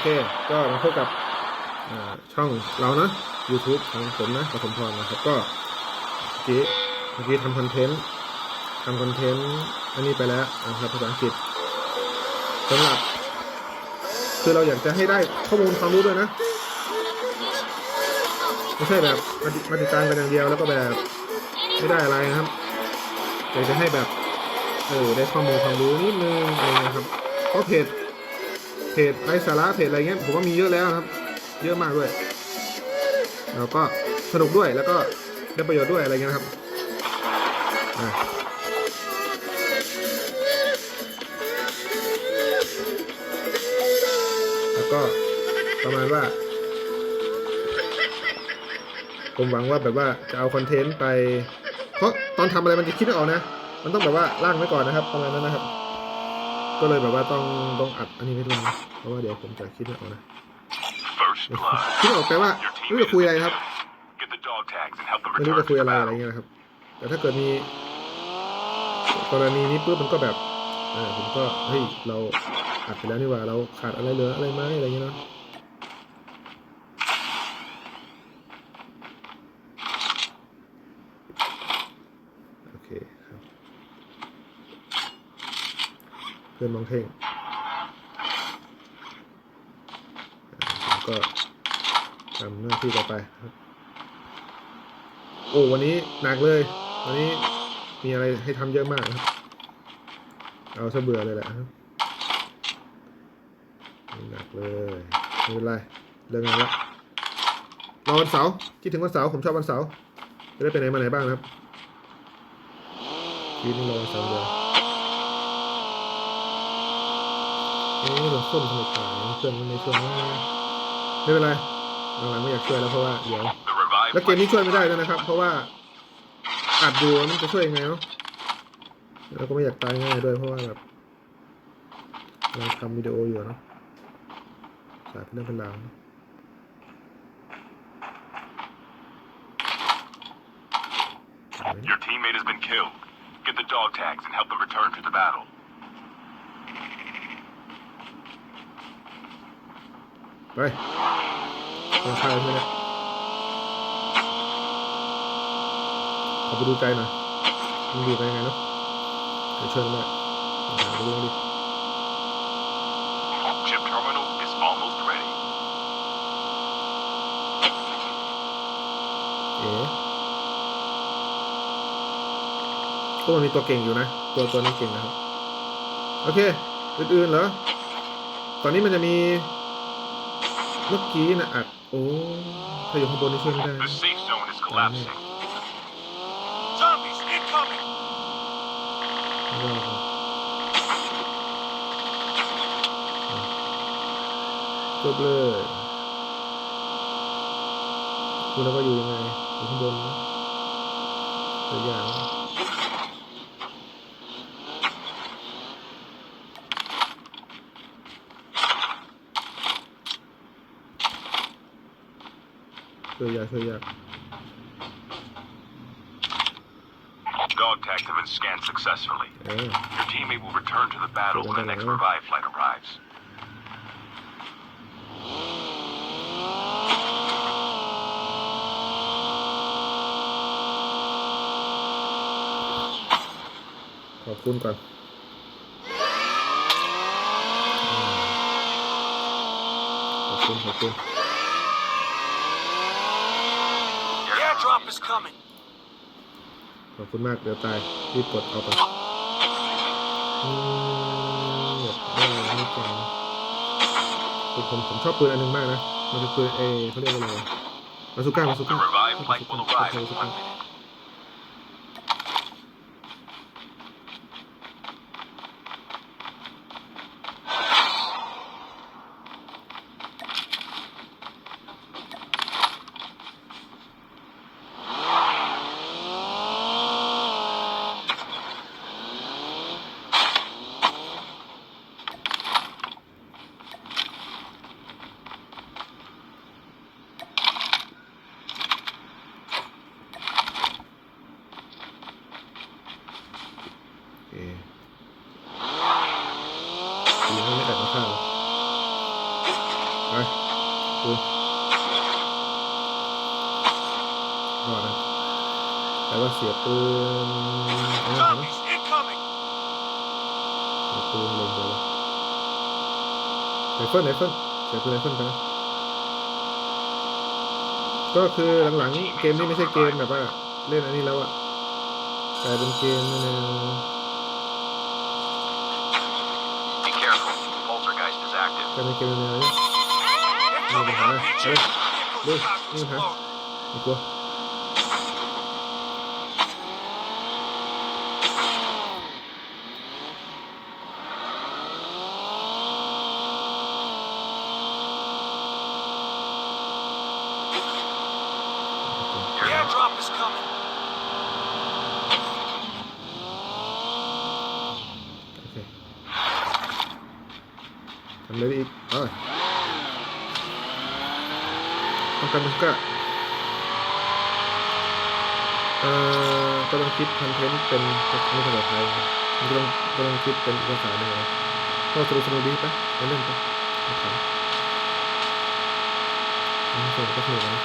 เค ก็มาพบกับช่องเรานะ YouTube ของผมนะปฐมพรนะครับ ก็เมื่อกี้เมื่อกี้ทำคอนเทนต์ทำคอนเทนต์อันนี้ไปแล้วนะครับภาษาอังกฤษสำหรับ คือเราอยากจะให้ได้ข้อมูลความรู้ด้วยนะ ไม่ใช่แบบมาติมาติดตามกันอย่างเดียวแล้วก็แบบไม่ได้อะไรนะครับอยากจะให้แบบเออได้ข้อมูลความรู้นิดนึงอะไรนะครับเพราะเพจ เพจไร้สาระเพจอะไรเงี้ยผมว่ามีเยอะแล้วครับ เยอะมากด้วยแล้วก็สนุกด้วยแล้วก็ได้ประโยชน์ด้วยอะไรเงี้ยนะครับแล้วก็ประมาณว่า ผมหวังว่าแบบว่าจะเอาคอนเทนต์ไป เพราะตอนทำอะไรมันจะคิดไม่ออกนะ มันต้องแบบว่าล่างไว้ก่อนนะครับประมาณนั้นนะครับ ก็เลยแบบว่าต้องต้องอัดอันนี้ไว้ด้เพราะว่าเดี๋ยวผมจะคิดไม่ออกนะคิดออกแปลว่าไม่รู้จะคุยอะไรครับไม่รู้จะคุยอะไรอะไรเงี้ยนะครับ แต่ถ้าเกิดมีกรณีนี้ปุ๊บมันก็แบบอ่าผมก็เฮ้ยเราอัดไปแล้วนี่ว่าเราขาดอะไรเหลืออะไรไหมอะไรเงี้ยเนาะโอเคครับ เพื่อนมองเท่งก็ทำหน้าที่ต่อไปครับโอ้วันนี้หนักเลย วันนี้มีอะไรให้ทำเยอะมากครับ เอาซะเบื่อเลยแหละครับหนักเลยไม่เป็นไรเรื่องงานละรอวันเสาร์คิดถึงวันเสาร์ผมชอบวันเสาร์จะได้ไปไหนมาไหนบ้างนะครับชีวิตนี้รอวันเสาร์เดียว เอ๊ะโดนส้มทำไมตายเพื่อนมันไม่ช่วยนะไม่เป็นไรหลังๆไม่อยากช่วยแล้วเพราะว่าเดี๋ยว The revived แล้วเกมนี้ช่วยไม่ได้ด้วยนะครับ เพราะว่าอัดอยู่มันจะช่วยยังไงเนาะแล้วก็ไม่อยากตายง่ายด้วยเพราะว่าแบบเราทำวิดีโออยู่เนาะสายเป็นเรื่องเป็นราวเนอะ Your teammate has been killed. Get the dog tags and help them return to the battle. ไปต้องฆ่าใช่ไหมเนี่ยขอไปดูใจหน่อยมันดูไปยังไงเนาะเดี๋ยวช่วยมันได้หาไปดูดิ Chip terminal is almost ready. เอ๋ก็มันมีตัวเก่งอยู่นะ ตัวตัวนี้เก่งนะครับ โอเค อื่นๆเหรอ ตอนนี้มันจะมี เมื่อกี้นะอัดโอ้ถ้าอยู่ข้างบนนี่ช่วยไม่ได้ The นะ safe zone is collapsing. Zombies incoming! ไม่รอดหรอกจบเลยคุณแล้วก็อยู่ยังไงอยู่ข้างบนนะตัวอย่าง นะช่วยยากช่วยยาก Dog tags have been scanned successfully. เออ Your teammate will return to the battle when the next revive flight arrives. ขอบคุณก่อนขอบคุณขอบคุณ The airdrop is coming! ขอบคุณมากเดี๋ยวตายรีบกดเอาไปอืมอยากได้ไม่จังผมผมผมชอบปืนอันหนึงมากนะ มันคือปืนเอเขาเรียกว่าอะไรวะมาสุก้ามาสุ The ก้า revive flight will arrive in มาสุ one ก้า minute. โอเคดีนะไม่แอบมาฆ่าเรา แต่ว่าเสียปืนอันนั้นนะ Zombies incoming! เสีย ปืนลงไปแล้วไรเฟิลไรเฟิลเสียปืนไรเฟิลไปนะก็คือหลังๆเกมนี้ไม่ใช่เกมแบบว่าเล่นอันนี้แล้วอะกลายเป็นเกมแนว Be careful. Poltergeist is active. กลายเป็นเกมแนวนี้ Incoming Hey, RPG! hey, Vehicle's look, about to look, huh? explode. ไม่กลัว The airdrop is coming. โอเคทำเลยได้อีกเอ้ยต้องการก็เอ่อกำลังคิดคอนเทนต์เป็นไม่ภาษาไทยมันกำลังกำลังคิดเป็นภาษาหนึ่งนะก็สนุกสนุกดีปะไปเล่นปะโอเคอืมสนุกก็สนุกนะ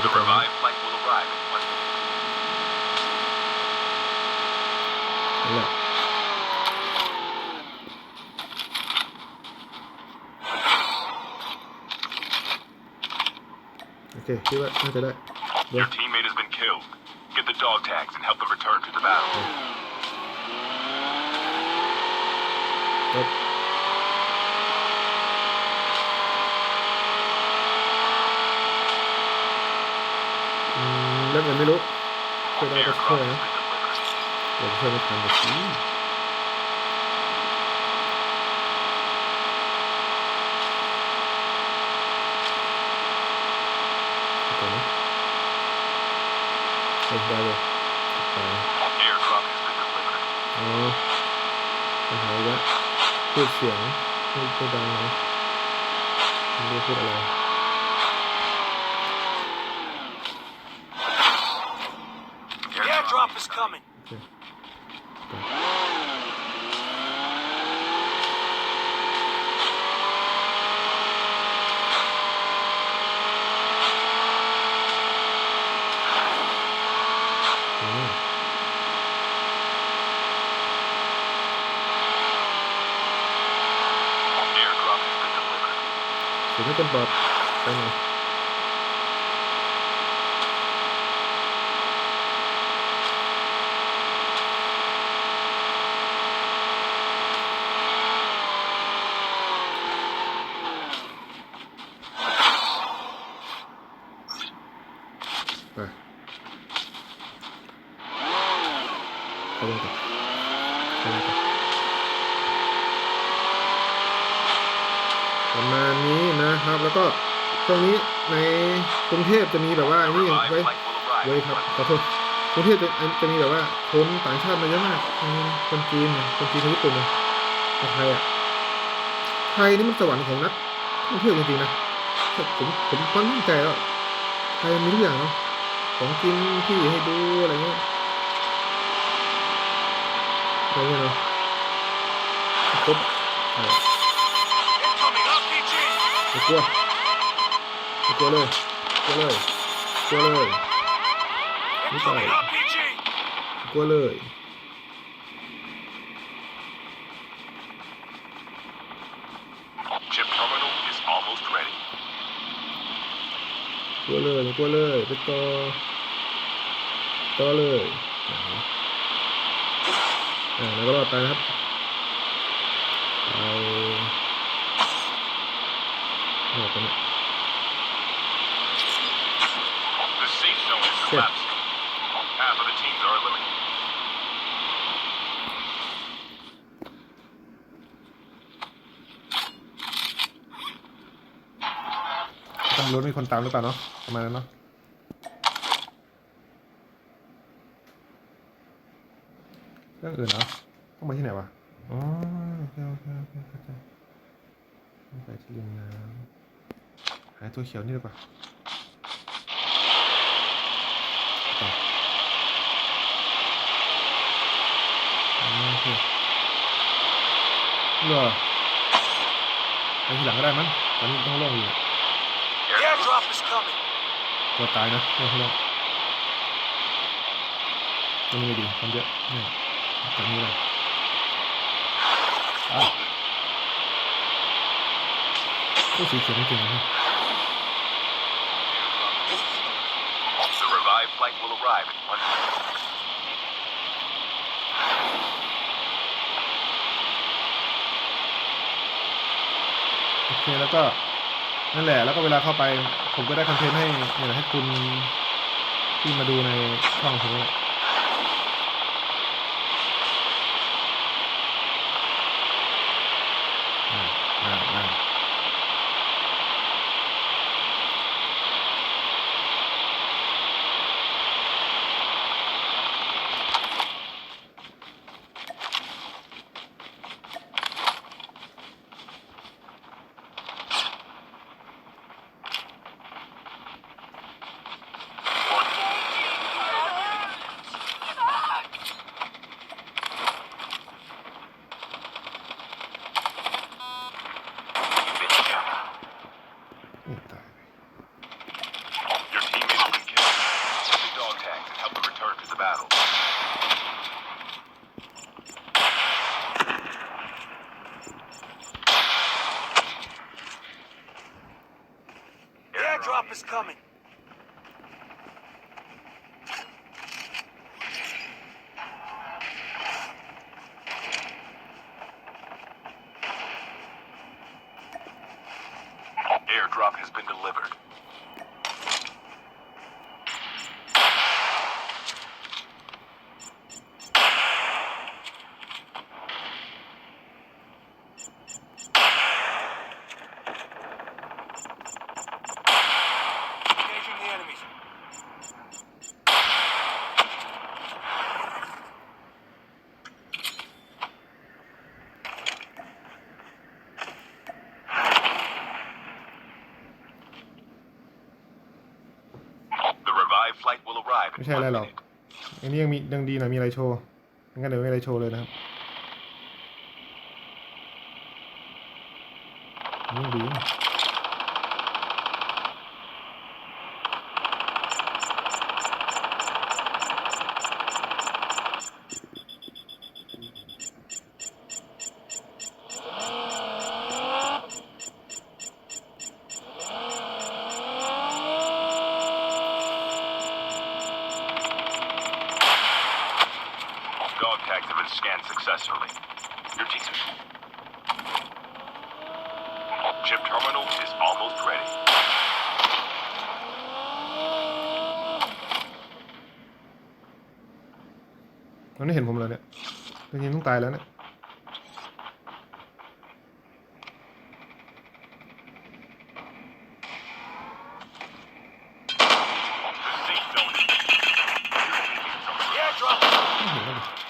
The revived flight will arrive in one minute. นั่นแหละ โอเคคิดว่าน่าจะได้เดี๋ยว Your teammate has been killed. Get the dog tags and help them return to the battle. ครับอืมเรื่องเงินไม่รู้ช่วยได้ก็ช่วย Airdrop นะ has been delivered. เดี๋ยวช่วยไม่ทันเดี๋ยวสิเดี๋ยวนะเฮ้ยได้เลยตาย Airdrop has been delivered. อ๋อปัญหาอีกแล้วพูดเสียงไม่ไม่ดังนะไม่รู้พูดอะไร The airdrop is coming. โอเคไปอืม Airdrop has been delivered. เดี๋ยวไม่เป็นบอดไประมาณนี้นะครับ แล้วก็ตรงนี้ในกรุงเทพจะมีแบบว่านี่ไว้ flight will arrive เว้ครับขอโทษกรุงเทพจะจะมีแบบว่าคนต่างชาติมาเยอะมากคนจีนคนจีนคนญี่ปุ่นเนี่ยไทยอะไทยนี่มันสวรรค์ของนักท่องเที่ยวจริงๆนะผมผมผมมั่นใจแล้วไทยมีทุกอย่างเนาะของกินที่ให้ดูอะไรเงี้ยอะไรเงี้ยเนาะครบ กลัวไม่กลัวเลยกลัวเลยกลัวเลย Incoming RPG! กลัวเลย Chip terminal is almost ready. กลัวเลยไม่กลัวเลยไปต่อต่อเลยอ่าแล้วก็รอดไปนะครับไปรอดไปเนี่ย The safe zone is Good. collapsing. Half of the teams are eliminated. ต้องรู้มีคนตามหรือเปล่าเนาะประมาณนั้นเนาะเรื่องอื่นเหรอต้องไปที่ไหนวะอ๋อโอเคโอเคโอเคเข้าใจต้องไปที่ริมน้ำ 来做小猎吧。这个还是两个大门咱们不能乱用我打一个六号六那点嗯等啊。不许只能点 flight will arrive in one minute. โอเคแล้วก็นั่นแหละแล้วก็เวลาเข้าไป ผมก็ได้คอนเทนต์ให้เนี่ยให้คุณที่มาดูในช่องผมนี่แหละอ่าอ่าอ่า โอ้ตาย Your teammate has been killed. Get the dog tags and help them return to the battle. The airdrop is coming. Airdrop has been delivered. Engaging the enemies. 'The revived flight will arrive ไม่ in ใช่อะไร one หรอก minute. อันนี้ยังมียังดีหน่อยมีอะไรโชว์งั้นเดี๋ยวไม่มีอะไรโชว์เลยนะครับอันนี่ยังดีนะ Dog tags have been scanned successfully. Your team. Chip terminal is almost ready. มันไม่เห็นผมเลยเนี่ยจริงๆต้องตายแล้วเนี่ย The safe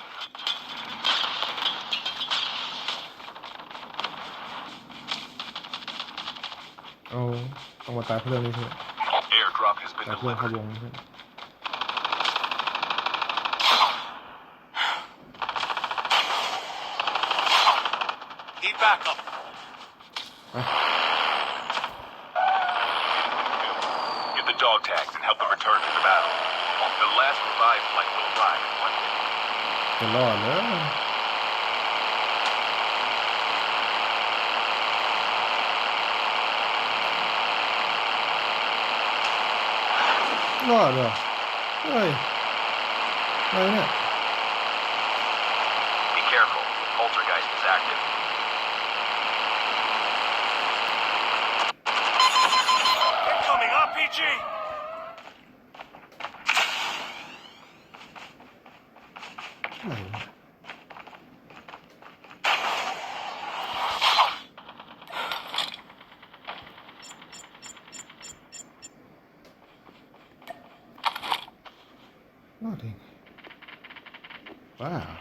มาตายเพราะเรื่องนี้ใช่ไหม Airdrop has been ตายเพื่อนเข้า delivered. วงใช่ไหม Need backup. อะ Get the dog tags and help them return to the battle. The last revived flight will arrive in one minute. จะรอดเลย รอดเหรอเฮ้ยอะไรเนี่ย Be careful. Poltergeist is active. Incoming RPG. อะไรวะรอดเอง ว้าว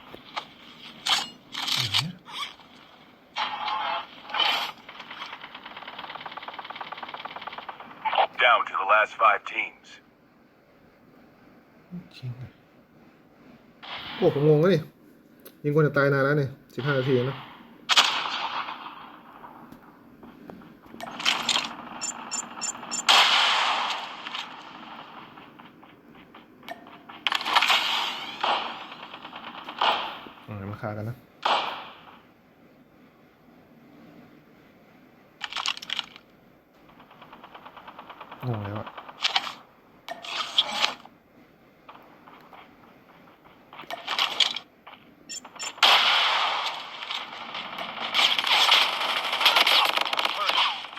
อะไรเนี่ย Down to the last five teams. จริงอะโอ้ผมงงแล้วนี่ยิงคนจะตายนานแล้วเนี่ยสิบห้านาทีแล้วนะ ราคากันนะงงแล้วอะ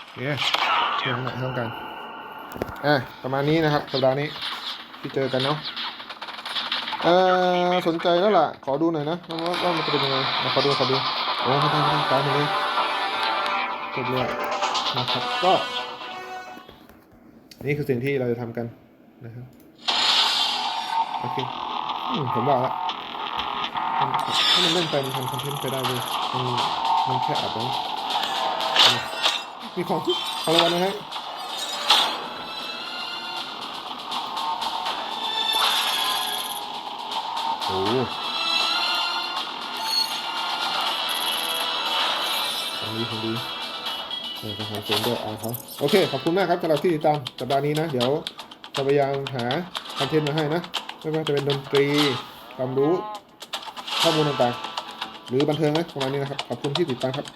โอเคเที่ยงหน่อยเท่ากันอะประมาณนี้นะครับ สัปดาห์นี้ที่เจอกันเนาะ เอ่อสนใจแล้วล่ะ ขอดูหน่อยนะว่าว่ามันจะเป็นยังไงมาขอดูขอดูโอ้ไม่ได้ไม่ได้ตามมาเลยจบเลยนะครับก็นี่คือสิ่งที่เราจะทำกันนะครับโอเคอืมผมว่าละถ้ามันเล่นไปมันทำคอนเทนต์ไปได้เลยมันมันแค่อัดนะมมีของของรางวัลนะฮะ ของดีของหาเออของด้วยเอาเขาโอเค ขอบคุณมากครับสำหรับที่ติดตามสัปดาห์นี้นะ เดี๋ยวจะพยายามหาคอนเทนต์มาให้นะ ไม่ว่าจะเป็นดนตรีความรู้ข้อมูลต่างๆ หรือบันเทิงนะประมาณนี้นะครับ ขอบคุณที่ติดตามครับ